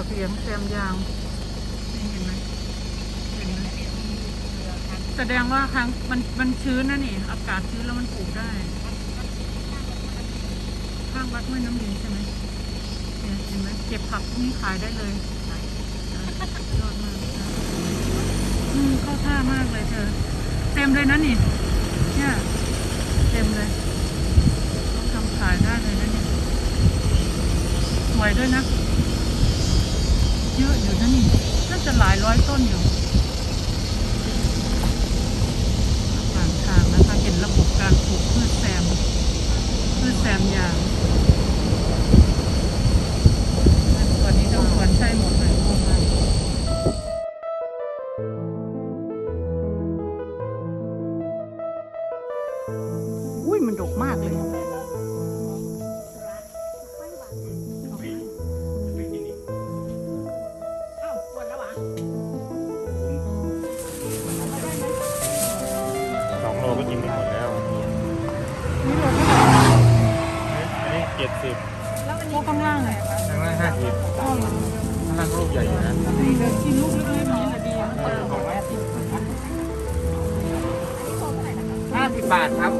ผักเลียงแซมยางนี่เห็นไหมเห็นไหมแสดงว่าครั้งมันมันชื้นนะนี่ อากาศชื้นแล้วมันปลูกได้ ข้างวัดห้วยน้ำดินใช่ไหมเนี่ยเห็นไหมเก็บผักพวกนี้ขายได้เลยอะยอดมากนะอืมเข้าท่ามากเลยเธอ เต็มเลยนะนี่ เนี่ยเต็มเลยต้องทำขายได้เลยนะเนี่ยสวยด้วยนะ เยอะอยู่นะนี่น่าจะหลายร้อยต้นอยู่ห่างทางนะคะเห็นระบบการปลูกพืชแซม พืชแซมยางตอนนี้ต้องควรใช่หมดเลยพวกมันอุ้ยมันดกมากเลย สองโลก็กินไม่หมดแล้วนี่เราเท่าไหร่อันนี้เจ็ดสิบพวกข้างล่างเลยข้างล่างห้าสิบอ้อเหรอข้างล่างลูกใหญ่อยู่นะดีเลยกินลูกเล็กๆนี้แหละดีนะห้าสิบบาทครับ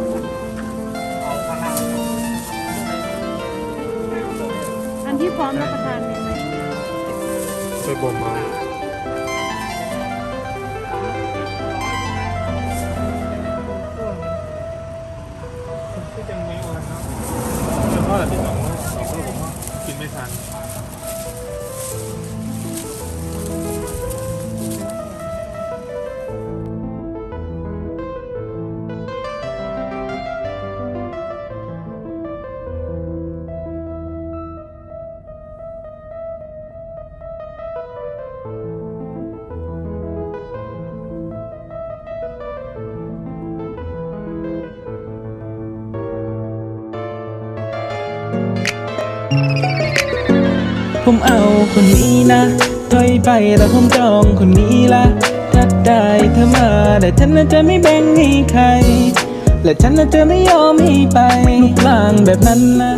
อันที่พร้อมรับประทานมีไหมไปบ่มมา คนนี้นะถอยไปแล้วผมจองคนนี้ละถ้าได้เธอมาแต่ฉันน่ะจะไม่แบ่งให้ใคร และฉันน่ะจะไม่ยอมให้ไปลูกลางแบบนั้นนะ